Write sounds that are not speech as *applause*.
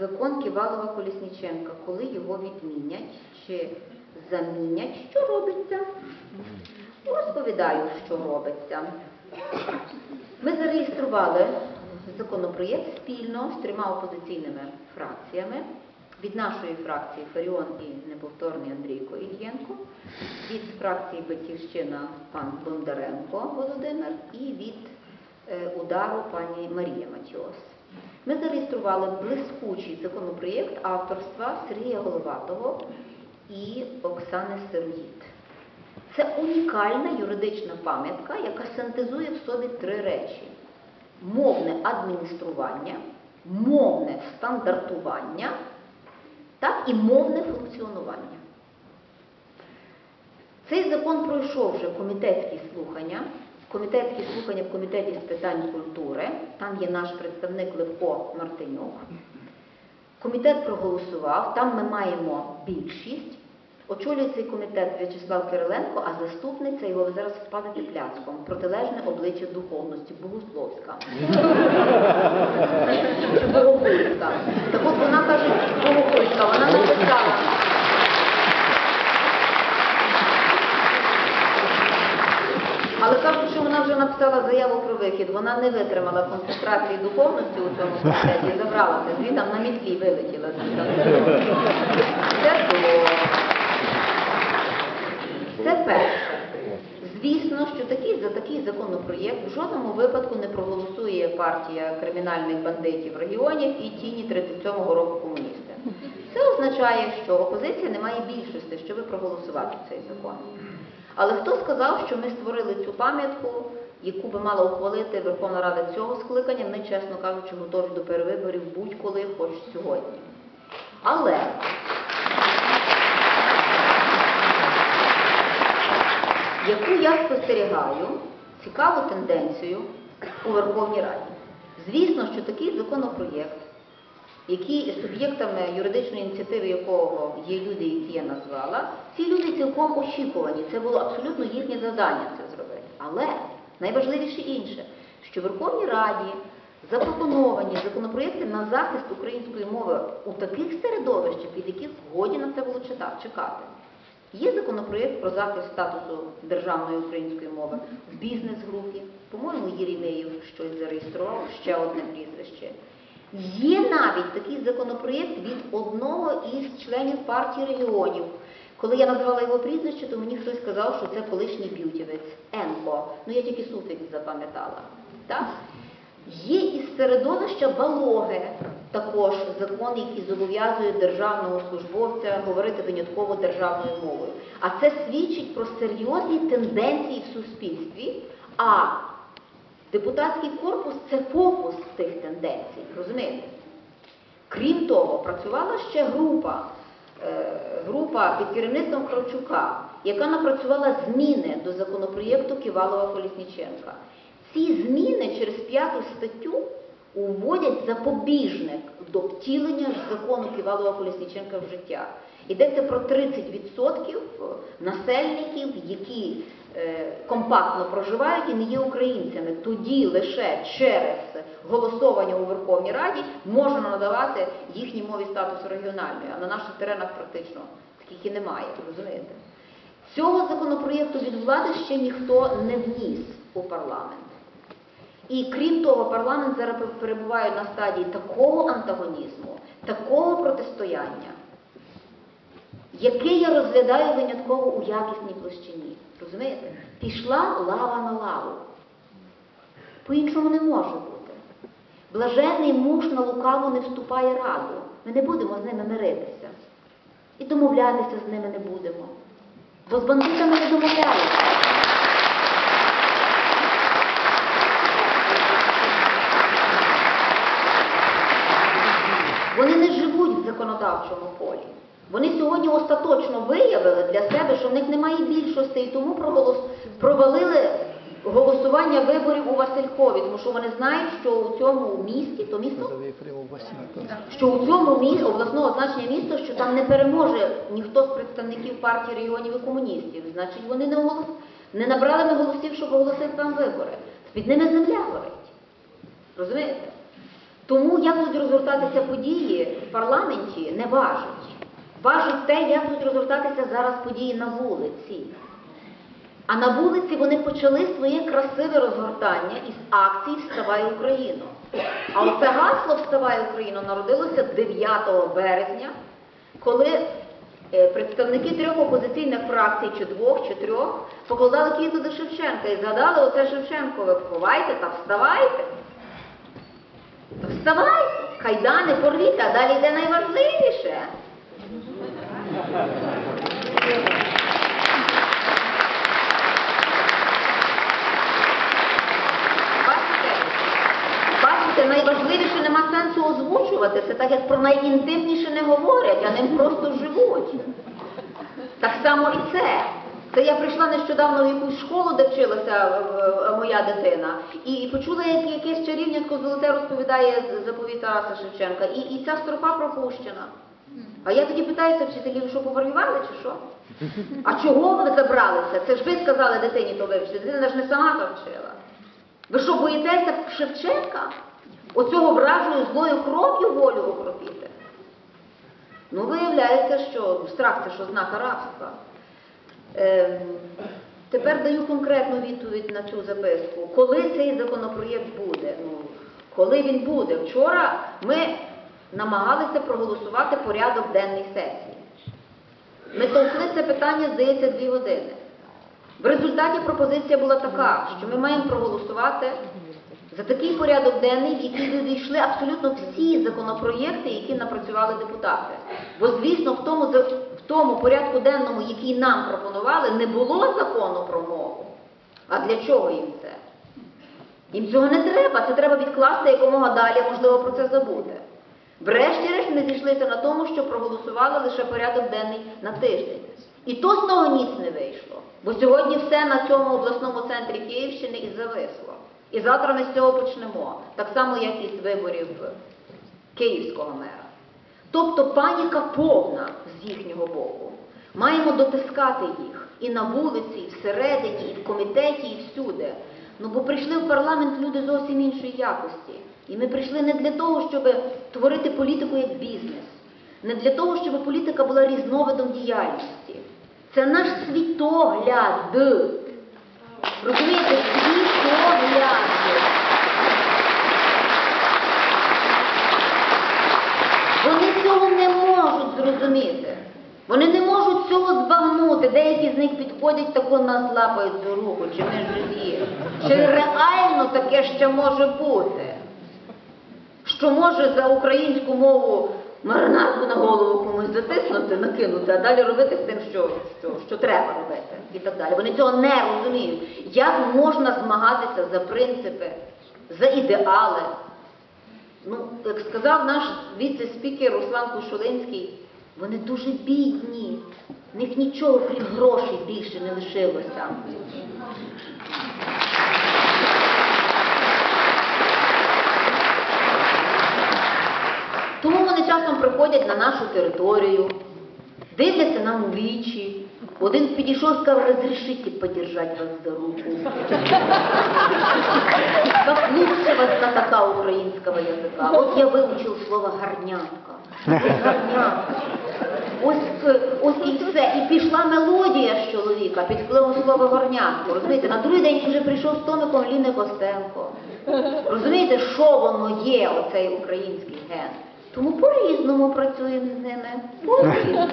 закон Ківалова Колісніченка, коли його відмінять чи замінять, що робиться? Розповідаю, що робиться. Ми зареєстрували законопроєкт спільно з трьома опозиційними фракціями. Від нашої фракції Фаріон і неповторний Андрійко Ільєнко, від фракції Батьківщина пан Бондаренко Володимир і від е, удару пані Марія Матіос. Ми зареєстрували блискучий законопроєкт авторства Сергія Головатого і Оксани Сироїд. Це унікальна юридична пам'ятка, яка синтезує в собі три речі: мовне адміністрування, мовне стандартування так, і мовне функціонування. Цей закон пройшов вже комітетські слухання. Комітетські слухання в комітеті з питань культури. Там є наш представник Левко Мартинюк. Комітет проголосував, там ми маємо більшість. Очолює цей комітет В'ячеслав Кириленко, а заступниця його ви зараз впадете пляцком. Протилежне обличчя духовності, Богословська. Чи *laughs* Так от вона каже, Богохульська, вона написала. Але кажуть, що вона вже написала заяву про вихід. Вона не витримала концентрації духовності у цьому комітеті і забралася. Звідти там на мітлі вилетіла. Це то. Це перше. Звісно, що такий, за такий законопроєкт в жодному випадку не проголосує партія кримінальних бандитів регіонів і тіні 37-го року комуністи. Це означає, що опозиція не має більшості, щоб проголосувати цей закон. Але хто сказав, що ми створили цю пам'ятку, яку би мала ухвалити Верховна Рада цього скликання, ми, чесно кажучи, готові до перевиборів будь-коли, хоч сьогодні. Але яку я спостерігаю цікаву тенденцію у Верховній Раді. Звісно, що такий законопроєкт, які суб'єктами юридичної ініціативи якого є люди, які я назвала, ці люди цілком очікувані. Це було абсолютно їхнє завдання це зробити. Але найважливіше інше, що в Верховній Раді запропоновані законопроєкти на захист української мови у таких середовищах, від яких годі на це було чекати. Є законопроєкт про захист статусу державної української мови в бізнес-групі. По-моєму, Єрімеєв щось зареєстрував, ще одне прізвище. Є навіть такий законопроєкт від одного із членів партії регіонів. Коли я назвала його прізвище, то мені хтось сказав, що це колишній б'ютівець Енко. Ну я тільки суфікс запам'ятала. Так? Є із середовища Балоги також закон, який зобов'язує державного службовця говорити винятково державною мовою. А це свідчить про серйозні тенденції в суспільстві. А депутатський корпус це фокус тих тенденцій, розумієте? Крім того, працювала ще група, е, група під керівництвом Кравчука, яка напрацювала зміни до законопроєкту Ківалова-Колісніченка. Ці зміни через п'яту статтю уводять запобіжник до втілення закону Ківалова-Колісніченка в життя. Йдеться про 30% насельників, які компактно проживають і не є українцями. Тоді лише через голосування у Верховній Раді можна надавати їхній мові статус регіональної, а на наших теренах практично таких і немає, розумієте? Цього законопроєкту від влади ще ніхто не вніс у парламент. І крім того, парламент зараз перебуває на стадії такого антагонізму, такого протистояння, яке я розглядаю винятково у якісній площині. Розумієте? Пішла лава на лаву. По-іншому не може бути. Блаженний муж на лукаву не вступає раду. Ми не будемо з ними миритися. І домовлятися з ними не будемо. Бо з бандитами не домовляються. Вони не живуть в законодавчому полі. Вони сьогодні остаточно виявили для себе, що в них немає більшості, і тому проголос... провалили голосування виборів у Василькові, тому що вони знають, що у цьому місті, то місто, що у цьому місті, обласного значення місто, що там не переможе ніхто з представників партії регіонів і комуністів. Значить, вони не, голос... не набрали ми голосів, щоб оголосити там вибори. Під ними земля горить. Розумієте? Тому як будуть розгортатися події в парламенті не важить. Важить те, як будуть розгортатися зараз події на вулиці. А на вулиці вони почали своє красиве розгортання із акції Вставай Україно. А оце гасло Вставай Україно народилося 9 березня, коли е, представники трьох опозиційних фракцій, чи двох, чи трьох, покладали квіту до Шевченка і згадали оце Шевченкове, вховайте та вставайте. Вставайте, кайдани порвіте, а далі йде найважливіше. Найважливіше нема сенсу озвучувати. Це так, як про найінтимніше не говорять, а ним просто живуть. Так само і це. Це я прийшла нещодавно в якусь школу, де вчилася е, е, моя дитина, і, почула, як якесь чарівнятко золоте розповідає заповідь Тараса Шевченка, і, і ця строфа пропущена. А я тоді питаюся вчителів, що поварювали чи що? А чого ви забралися? Це ж ви сказали дитині то вивчити. Дитина ж не сама то вчила. Ви що, боїтеся Шевченка? Оцього вражою злою кров'ю волю окропіти? Ну, виявляється, що страх це що знак рабства. Ем, тепер даю конкретну відповідь на цю записку. Коли цей законопроєкт буде? Ну, коли він буде? Вчора ми намагалися проголосувати порядок денний сесії. Ми товкли це питання, здається, дві години. В результаті пропозиція була така, що ми маємо проголосувати за такий порядок денний, в який увійшли абсолютно всі законопроєкти, які напрацювали депутати. Бо, звісно, в тому, в тому порядку денному, який нам пропонували, не було закону про мову. А для чого їм це? Їм цього не треба, це треба відкласти якомога далі, можливо, про це забути. Врешті-решт ми зійшлися на тому, що проголосували лише порядок денний на тиждень. І то з того ніц не вийшло. Бо сьогодні все на цьому обласному центрі Київщини і зависло. І завтра ми з цього почнемо. Так само, як і з виборів київського мера. Тобто паніка повна з їхнього боку. Маємо дотискати їх і на вулиці, і всередині, і в комітеті, і всюди. Ну бо прийшли в парламент люди зовсім іншої якості. І ми прийшли не для того, щоб творити політику як бізнес, не для того, щоб політика була різновидом діяльності. Це наш світогляд. Розумієте, світогляд. Вони цього не можуть зрозуміти. Вони не можуть цього збагнути. Них тако нас лапають за руку, чи ми живі. Чи реально таке ще може бути? Що може за українську мову маринарку на голову комусь затиснути, накинути, а далі робити з тим, що, що, що треба робити. І так далі. Вони цього не розуміють. Як можна змагатися за принципи, за ідеали? Ну, як сказав наш віце-спікер Руслан Кушулинський, вони дуже бідні. В них нічого, крім грошей, більше не лишилося. Тому вони часом приходять на нашу територію, дивляться нам у вічі. Один підійшов сказав, розрішите подержать вас за руку. Как лучше вас знатока українського язика. От я вивчив слово гарнятка. Ось гарнятка. Ось, і все. І пішла мелодія з чоловіка під впливом слова горнятку. Розумієте, на другий день вже прийшов з томиком Ліни Костенко. Розумієте, що воно є, оцей український ген? Тому по-різному працюємо з ними. По-різному.